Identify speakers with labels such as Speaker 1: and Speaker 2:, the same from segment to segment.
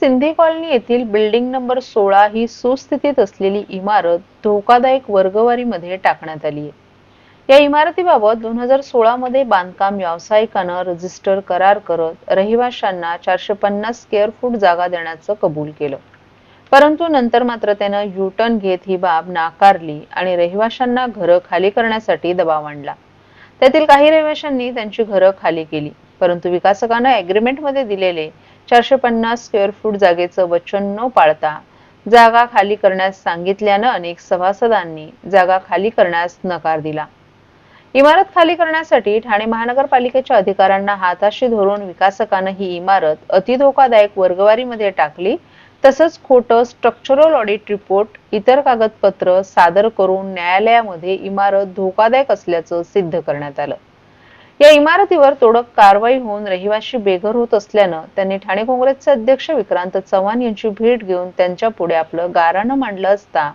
Speaker 1: Sindhi colony येथील building number सोळा ही सुस्थितीत असलेली इमारत धोकादायक वर्गवारीमध्ये टाकण्यात आली आहे. या इमारतीबाबत दोन हजार सोळा मध्ये बांधकाम व्यावसायिकानं रजिस्टर करार करत रहिवाशांना चारशे पन्नास स्क्वेअर फूट जागा देण्याचं कबूल केलं. परंतु नंतर मात्र त्यानं युटर्न घेत ही बाब नाकारली आणि रहिवाशांना घरं खाली करण्यासाठी दबाव आणला. त्यातील काही रहिवाशांनी त्यांची घरं खाली केली परंतु विकासकानं ॲग्रीमेंटमध्ये दिलेले चारशे पन्नास स्क्वेअर फूट जागेचं वचन न पाळता जागा खाली करण्यास सांगितल्यानं अनेक सभासदांनी जागा खाली करण्यास नकार दिला. इमारत खाली करण्यासाठी ठाणे महानगरपालिकेच्या अधिकाऱ्यांना हाताशी धरून विकासकानं ही इमारत अतिधोकादायक वर्गवारीमध्ये टाकली तसंच खोटं स्ट्रक्चरल ऑडिट रिपोर्ट इतर कागदपत्र सादर करून न्यायालयामध्ये इमारत धोकादायक असल्याचं सिद्ध करण्यात आलं. या इमारतीवर तोडक कारवाई होऊन रहिवाशी बेघर होत असल्यानं त्यांनी ठाणे काँग्रेसचे अध्यक्ष विक्रांत चव्हाण यांची भेट घेऊन त्यांच्या पुढे आपलं गाराणं मांडलं असता.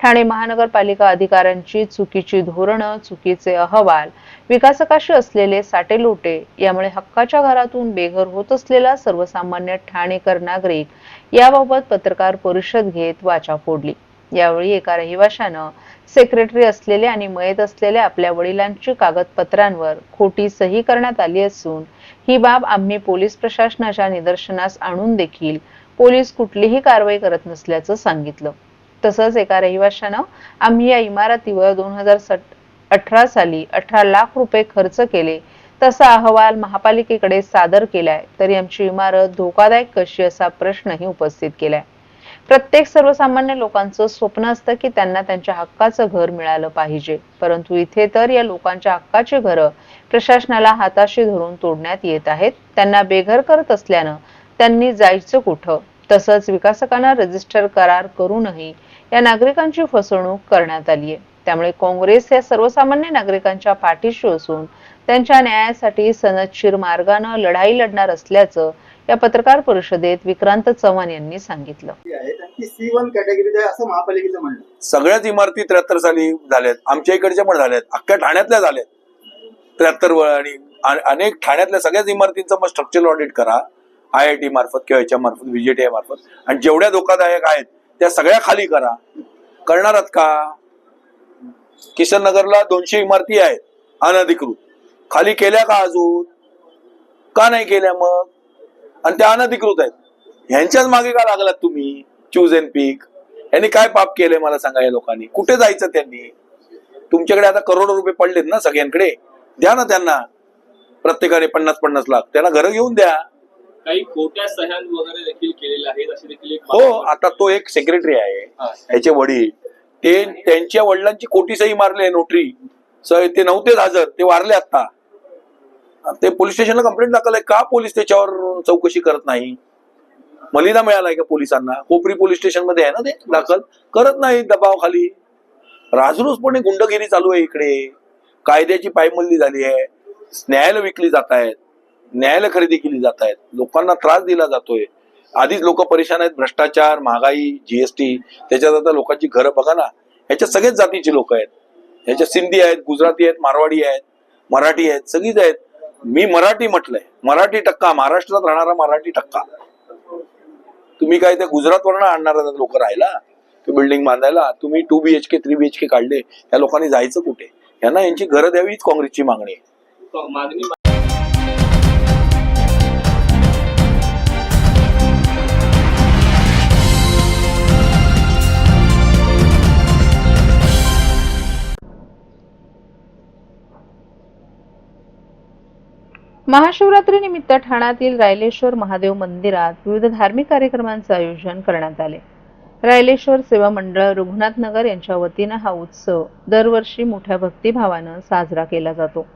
Speaker 1: ठाणे महानगरपालिका अधिकाऱ्यांची चुकीची धोरणं चुकीचे अहवाल विकासकाशी असलेले साटेलोटे यामुळे हक्काच्या घरातून बेघर होत असलेला सर्वसामान्य ठाणेकर नागरिक याबाबत पत्रकार परिषद घेत वाचा फोडली. यावेळी एका रहिवाशानं सेक्रेटरी असलेले आणि मयत असलेल्या आपल्या वडिलांची कागदपत्रांवर खोटी सही करण्यात आली असून ही बाब आम्ही पोलीस प्रशासनाच्या निदर्शनास आणून देखील पोलीस कुठलीही कारवाई करत नसल्याचं सांगितलं. तसंच एका रहिवाशानं आम्ही या इमारतीवर दोन हजार अठरा साली अठरा लाख रुपये खर्च केले तसा अहवाल महापालिकेकडे सादर केलाय तरी आमची इमारत धोकादायक कशी असा प्रश्नही उपस्थित केलाय. प्रत्येक सर्वसामान्य लोकांचं स्वप्न असतं की त्यांना त्यांच्या हक्काचं घर मिळालं पाहिजे. परंतु इथे तर या लोकांच्या हक्काची घरं प्रशासनाला हाताशी धरून तोडण्यात येत आहेत. त्यांना बेघर करत असल्यानं त्यांनी जायचं कुठं? तसंच विकासकांना रजिस्टर करार करूनही या नागरिकांची फसवणूक करण्यात आली आहे. त्यामुळे काँग्रेस या सर्वसामान्य नागरिकांच्या पाठीशी असून त्यांच्या न्यायासाठी सनदशीर मार्गानं लढाई लढणार असल्याचं या पत्रकार परिषदेत विक्रांत चव्हाण यांनी सांगितलं.
Speaker 2: असं महापालिकेचं म्हणणं आहे.
Speaker 3: सगळ्याच इमारती त्र्याहत्तर साली झाल्यात. आमच्या इकडच्या पण झाल्यात. अख्ख्या ठाण्यातल्या झाल्यात. त्र्याहत्तर व आणि अनेक ठाण्यातल्या सगळ्याच इमारतींचं मग स्ट्रक्चरल ऑडिट करा. आय आय टी मार्फत किंवा याच्या मार्फत व्हीजीटीआय मार्फत. आणि जेवढ्या धोकादायक आहेत त्या सगळ्या खाली करा. करणार आहात का? किशन नगरला दोनशे इमारती आहेत अनधिकृत. खाली केल्या का अजून? का नाही केल्या मग? आणि त्या अनधिकृत आहेत. ह्यांच्याच मागे का लागलात तुम्ही? चूज अँड पीक यांनी काय पाप केलंय मला सांगा या लोकांनी? कुठे जायचं त्यांनी? तुमच्याकडे आता करोडो रुपये पडलेत ना सगळ्यांकडे? द्या ना त्यांना. प्रत्येकाने पन्नास पन्नास लाख. त्यांना घरं घेऊन द्या.
Speaker 4: काही खोट्या सह्या वगैरे देखील केलेल्या आहेत अशी देखील एक
Speaker 3: हो आता तो एक सेक्रेटरी आहे.
Speaker 4: हा.
Speaker 3: याचे वडील. ते त्यांच्या वडिलांची कोटी सही मारले नोटरी. स- ते नव्हतेच हजर. ते वारले आता ते पोलीस स्टेशनला कंप्लेंट दाखल आहे का पोलीस त्याच्यावर चौकशी करत नाही? मलिदा मिळालाय का पोलिसांना? कोपरी पोलीस स्टेशनमध्ये आहे ना ते दाखल? करत नाही दबावाखाली. राजरोसपणे गुंडगिरी चालू आहे इकडे. कायद्याची पायमल्ली झाली आहे. न्यायालय विकली जात आहेत. न्यायालय खरेदी केली जात आहेत. लोकांना त्रास दिला जातोय. आधीच लोक परेशान आहेत. भ्रष्टाचार महागाई जीएसटी त्याच्यात आता लोकांची घरं बघा ना. ह्याच्यात सगळेच जातीचे लोक आहेत. ह्याच्यात सिंधी आहेत गुजराती आहेत मारवाडी आहेत मराठी आहेत सगळीच आहेत. मी मराठी म्हटलंय. मराठी टक्का. महाराष्ट्रात राहणारा मराठी टक्का. तुम्ही काय त्या गुजरात वरनं आणणार लोक राहायला? बिल्डिंग बांधायला? तुम्ही टू बीएचके थ्री बीएचके काढले. या लोकांनी जायचं कुठे? यांना यांची घरं द्यावी काँग्रेसची मागणी आहे.
Speaker 1: महाशिवरात्री निमित्त ठाण्यातील रायलेश्वर महादेव मंदिरात विविध धार्मिक कार्यक्रमांचं आयोजन करण्यात आले. रायलेश्वर सेवा मंडळ रघुनाथनगर यांच्या वतीनं हा उत्सव दरवर्षी मोठ्या भक्तिभावानं साजरा केला जातो.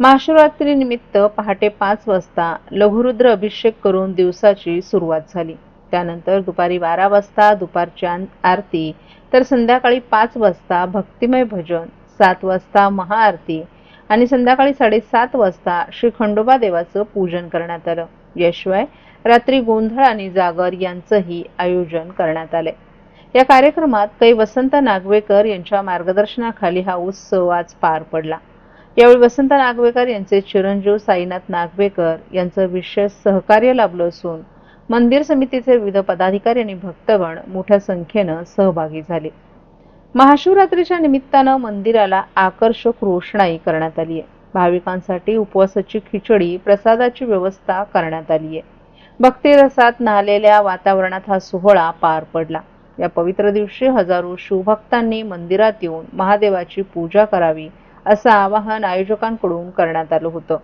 Speaker 1: महाशिवरात्री निमित्त पहाटे पाच वाजता लघुरुद्र अभिषेक करून दिवसाची सुरुवात झाली. त्यानंतर दुपारी बारा वाजता दुपारची आरती तर संध्याकाळी पाच वाजता भक्तिमय भजन सात वाजता महाआरती आणि संध्याकाळी साडेसात वाजता श्री खंडोबा देवाचं पूजन करण्यात आलं. याशिवाय रात्री गोंधळ आणि जागर यांचंही आयोजन करण्यात आले. या कार्यक्रमात कै वसंत नागवेकर यांच्या मार्गदर्शनाखाली हा उत्सव आज पार पडला. यावेळी वसंत नागवेकर यांचे चिरंजीव साईनाथ नागवेकर यांचं विशेष सहकार्य लाभलं असून मंदिर समितीचे विविध पदाधिकारी आणि भक्तगण मोठ्या संख्येनं सहभागी झाले. महाशिवरात्रीच्या निमित्तानं मंदिराला आकर्षक रोषणाई करण्यात आली आहे. भाविकांसाठी उपवासाची खिचडी प्रसादाची व्यवस्था करण्यात आली आहे. भक्तिरसात न्हालेल्या वातावरणात हा सोहळा पार पडला. या पवित्र दिवशी हजारो शिवभक्तांनी मंदिरात येऊन महादेवाची पूजा करावी असं आवाहन आयोजकांकडून करण्यात आलं होतं.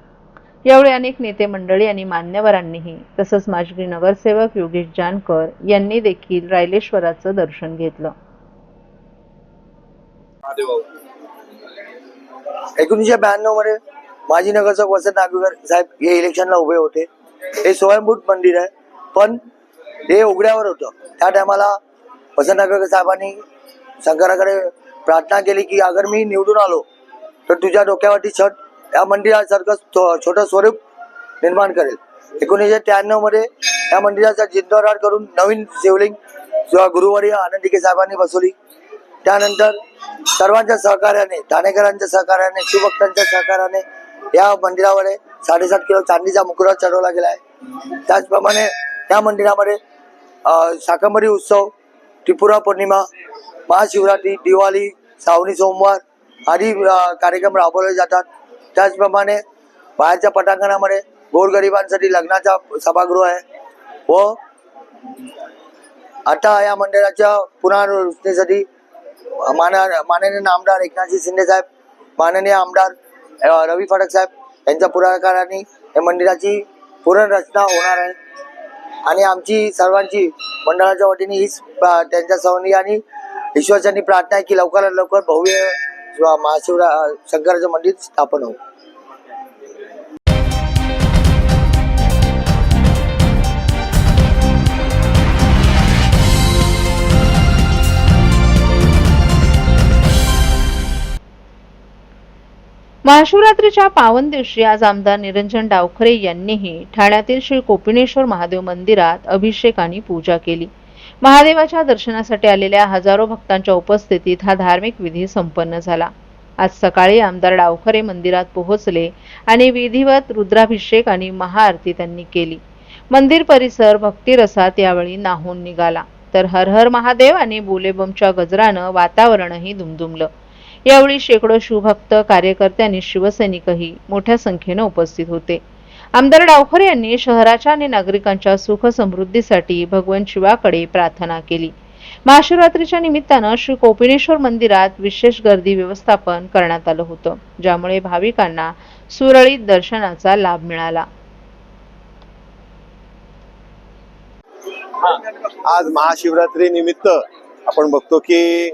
Speaker 1: यावेळी अनेक नेते मंडळी आणि मान्यवरांनीही तसंच माजगी नगरसेवक योगेश जानकर यांनी देखील रायलेश्वराचं दर्शन घेतलं.
Speaker 5: एकोणीसशे ब्याण्णवमध्ये माजी नगरसेवक वसंत नागवेकर साहेब हे इलेक्शनला उभे होते. हे स्वयंभूत मंदिर आहे. पण हे उघड्यावर होतं. त्या टायमाला वसंत नागवेकर साहेबांनी शंकराकडे प्रार्थना केली की अगर मी निवडून आलो तर तुझ्या डोक्यावरती छट या मंदिरासारखं छोटं स्वरूप निर्माण करेल. एकोणीसशे त्र्याण्णवमध्ये या मंदिराचा जिंदोराड करून नवीन शिवलिंग गुरुवारी आनंदिके साहेबांनी बसवली. त्यानंतर सर्वांच्या सहकार्याने ठाणेकरांच्या सहकार्याने शिवभक्तांच्या सहकार्याने या मंदिरामध्ये साडेसात किलो चांदीचा मुकुरा चढवला गेला आहे. त्याचप्रमाणे या मंदिरामध्ये अं, शाकंभरी उत्सव त्रिपुरा पौर्णिमा महाशिवरात्री दिवाळी श्रावणी सोमवार आदी कार्यक्रम राबवले जातात. त्याचप्रमाणे बाहेरच्या पटांगणामध्ये गोरगरिबांसाठी लग्नाचा सभागृह आहे व आता या मंदिराच्या पुनर्रचनेसाठी माना माननीय आमदार एकनाथजी शिंदे साहेब माननीय आमदार रवी फडक साहेब यांच्या पुढाकाराने या मंदिराची पुनर्रचना होणार आहे. आणि आमची सर्वांची मंडळाच्या वतीने हीच त्यांच्या सवनी आणि ईश्वरच्यांनी प्रार्थना आहे की लवकरात लवकर भव्य महाशिवरा शंकराचं मंदिर स्थापन होऊ.
Speaker 1: महाशिवरात्रीच्या पावन दिवशी आज आमदार निरंजन डावखरे यांनीही ठाण्यातील श्री कोपिनेश्वर महादेव मंदिरात अभिषेक आणि पूजा केली. महादेवाच्या दर्शनासाठी आलेल्या हजारो भक्तांच्या उपस्थितीत हा धार्मिक विधी संपन्न झाला. आज सकाळी आमदार डावखरे मंदिरात पोहोचले आणि विधिवत रुद्राभिषेक आणि महाआरती त्यांनी केली. मंदिर परिसर भक्तिरसात यावेळी नाहून निघाला. तर हर हर महादेव आणि बोलेबमच्या गजरानं वातावरणही दुमदुमलं. यावेळी शेकडो शिवभक्त कार्यकर्ते आणि शिवसैनिकही मोठ्या संख्येनं उपस्थित होते. आमदार डावखर यांनी शहराच्या आणि नागरिकांच्या सुख समृद्धीसाठी भगवान शिवाकडे प्रार्थना केली. महाशिवरात्रीच्या निमित्तानं श्री कोपिनेश्वर मंदिरात विशेष गर्दी व्यवस्थापन करण्यात आलं होतं ज्यामुळे भाविकांना सुरळीत दर्शनाचा लाभ मिळाला.
Speaker 6: आज महाशिवरात्री निमित्त आपण बघतो की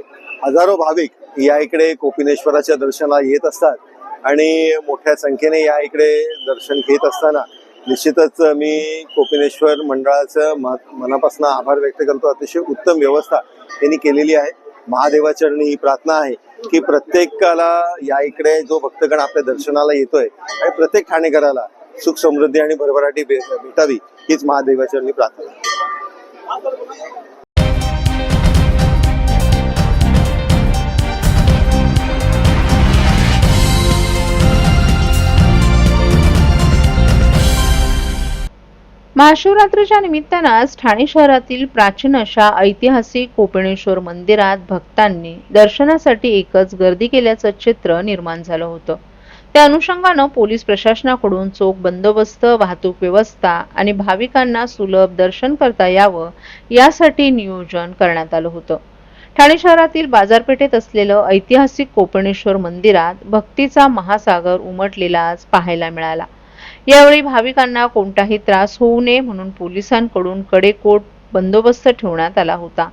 Speaker 6: हजारो भाविक या इकडे कोपिनेश्वराच्या दर्शनाला येत असतात आणि मोठ्या संख्येने या इकडे दर्शन घेत असताना निश्चितच मी कोपिनेश्वर मंडळाचं म- मनापासून आभार व्यक्त करतो. अतिशय उत्तम व्यवस्था त्यांनी केलेली आहे. महादेवाचरणी ही प्रार्थना आहे की प्रत्येकाला या इकडे जो भक्तगण आपल्या दर्शनाला येतोय आणि प्रत्येक ठाणेकराला सुख समृद्धी आणि भरभराटी भेटावी हीच महादेवाचरणी प्रार्थना
Speaker 1: महाशिवरात्रीच्या निमित्तानं आज ठाणे शहरातील प्राचीन अशा ऐतिहासिक कोपिनेश्वर मंदिरात भक्तांनी दर्शनासाठी एकच गर्दी केल्याचं चित्र निर्माण झालं होतं. त्या अनुषंगानं पोलीस प्रशासनाकडून चोख बंदोबस्त वाहतूक व्यवस्था आणि भाविकांना सुलभ दर्शन करता यावं यासाठी नियोजन करण्यात आलं होतं. ठाणे शहरातील बाजारपेठेत असलेलं ऐतिहासिक कोपिनेश्वर मंदिरात भक्तीचा महासागर उमटलेला आज पाहायला मिळाला. यावेळी भाविकांना कोणताही त्रास होऊ नये म्हणून पोलिसांकडून कडेकोट बंदोबस्त ठेवण्यात आला होता.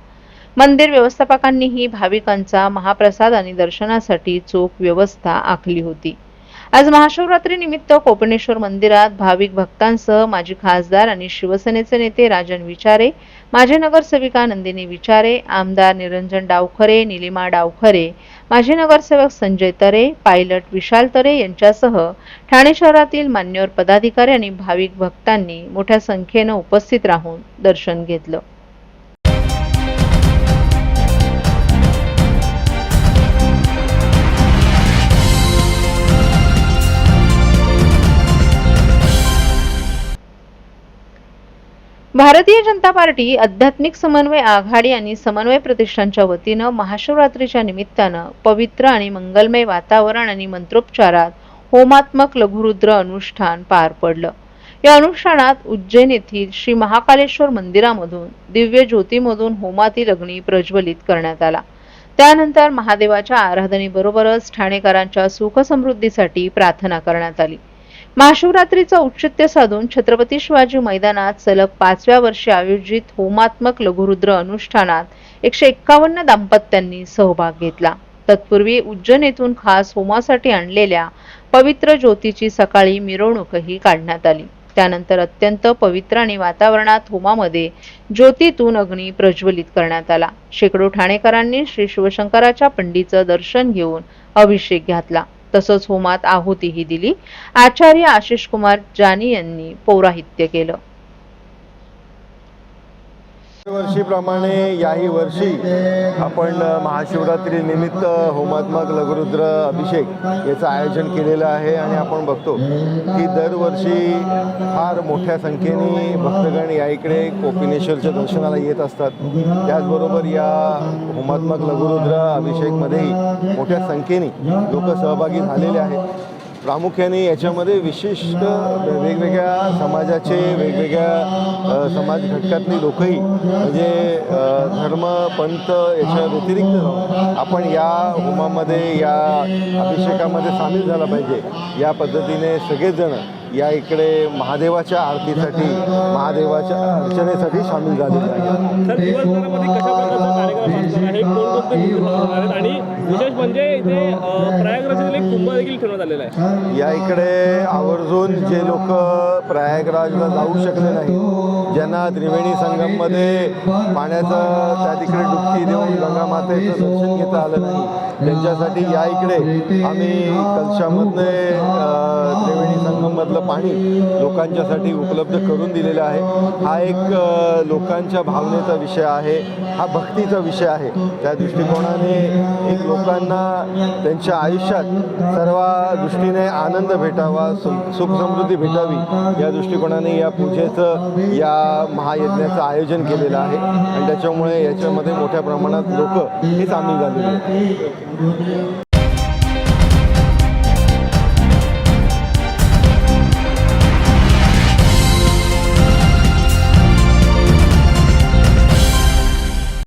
Speaker 1: मंदिर व्यवस्थापकांनीही भाविकांचा महाप्रसाद आणि दर्शनासाठी चोख व्यवस्था आखली होती. आज महाशिवरात्री निमित्त कोपिनेश्वर मंदिरात भाविक भक्तांसह माजी खासदार आणि शिवसेनेचे नेते राजन विचारे माजी नगरसेविका नंदिनी विचारे आमदार निरंजन डावखरे निलिमा डावखरे माजी नगरसेवक संजय तरे पायलट विशाल तरे यांच्यासह ठाणे शहरातील मान्यवर पदाधिकारी आणि भाविक भक्तांनी मोठ्या संख्येनं उपस्थित राहून दर्शन घेतलं. भारतीय जनता पार्टी आध्यात्मिक समन्वय आघाडी आणि समन्वय प्रतिष्ठानच्या वतीनं महाशिवरात्रीच्या निमित्तानं पवित्र आणि मंगलमय वातावरण आणि मंत्रोपचारात होमात्मक लघुरुद्र अनुष्ठान पार पडलं. या अनुष्ठानात उज्जैन येथील श्री महाकालेश्वर मंदिरामधून दिव्य ज्योतीमधून होमातील अग्नी प्रज्वलित करण्यात आला. त्यानंतर महादेवाच्या आराधनेबरोबरच ठाणेकरांच्या सुखसमृद्धीसाठी प्रार्थना करण्यात आली. महाशिवरात्रीचं औचित्य साधून छत्रपती शिवाजी मैदानात सलग पाचव्या वर्षी आयोजित होमात्मक लघुरुद्र अनुष्ठानात एकशे एक्कावन्न दाम्पत्यांनी सहभाग घेतला. तत्पूर्वी उज्जैन येथून खास होमासाठी आणलेल्या पवित्र ज्योतीची सकाळी मिरवणूकही काढण्यात आली. त्यानंतर अत्यंत पवित्र आणि वातावरणात होमामध्ये ज्योतीतून अग्नी प्रज्वलित करण्यात आला. शेकडो ठाणेकरांनी श्री शिवशंकराच्या पंडीचं दर्शन घेऊन अभिषेक घातला. तसंच होमात आहुतीही दिली. आचार्य आशिष कुमार जानी यांनी पौराहित्य केलं.
Speaker 6: वर्षीप्रमाणे याही वर्षी आपण महाशिवरात्री निमित्त होमात्मक लघुरुद्र अभिषेक याचं आयोजन केलेलं आहे आणि आपण बघतो की दरवर्षी फार मोठ्या संख्येने भक्तगण या इकडे कोपिनेश्वरच्या दर्शनाला येत असतात. त्याचबरोबर या होमात्मक लघुरुद्र अभिषेकमध्येही मोठ्या संख्येने लोक सहभागी झालेले आहेत. प्रामुख्याने याच्यामध्ये विशिष्ट वेगवेगळ्या समाजाचे वेगवेगळ्या समाज घटकातली लोकही म्हणजे धर्म पंथ याच्या व्यतिरिक्त आपण या होमामध्ये या अभिषेकामध्ये सामील झाला पाहिजे. या पद्धतीने सगळेजण या इकडे महादेवाच्या आरतीसाठी महादेवाच्या अर्चनेसाठी सामील झालेले आहेत.
Speaker 7: विशेष म्हणजे
Speaker 6: या इकडे आवर्जून जे लोक प्रयागराजला जाऊ शकले नाही ज्यांना त्रिवेणी संगममध्ये पाण्याचं त्या तिकडे डुबकी देऊन गंगा मातेचं दर्शन घेता आलं नाही त्यांच्यासाठी या इकडे आम्ही कलशामधले त्रिवेणी संगममधलं पाणी लोकांच्यासाठी उपलब्ध करून दिलेलं आहे. हा एक लोकांच्या भावनेचा विषय आहे. हा भक्तीचा विषय आहे. त्या दृष्टिकोनाने एक लोकांना त्यांच्या आयुष्यात सर्व दृष्टीने आनंद भेटावा सु- सुखसमृद्धी भेटावी या दृष्टिकोनाने या पूजेचं या महायज्ञाचं आयोजन केलेलं आहे. आणि त्याच्यामुळे याच्यामध्ये मोठ्या प्रमाणात लोक हे सामील झालेले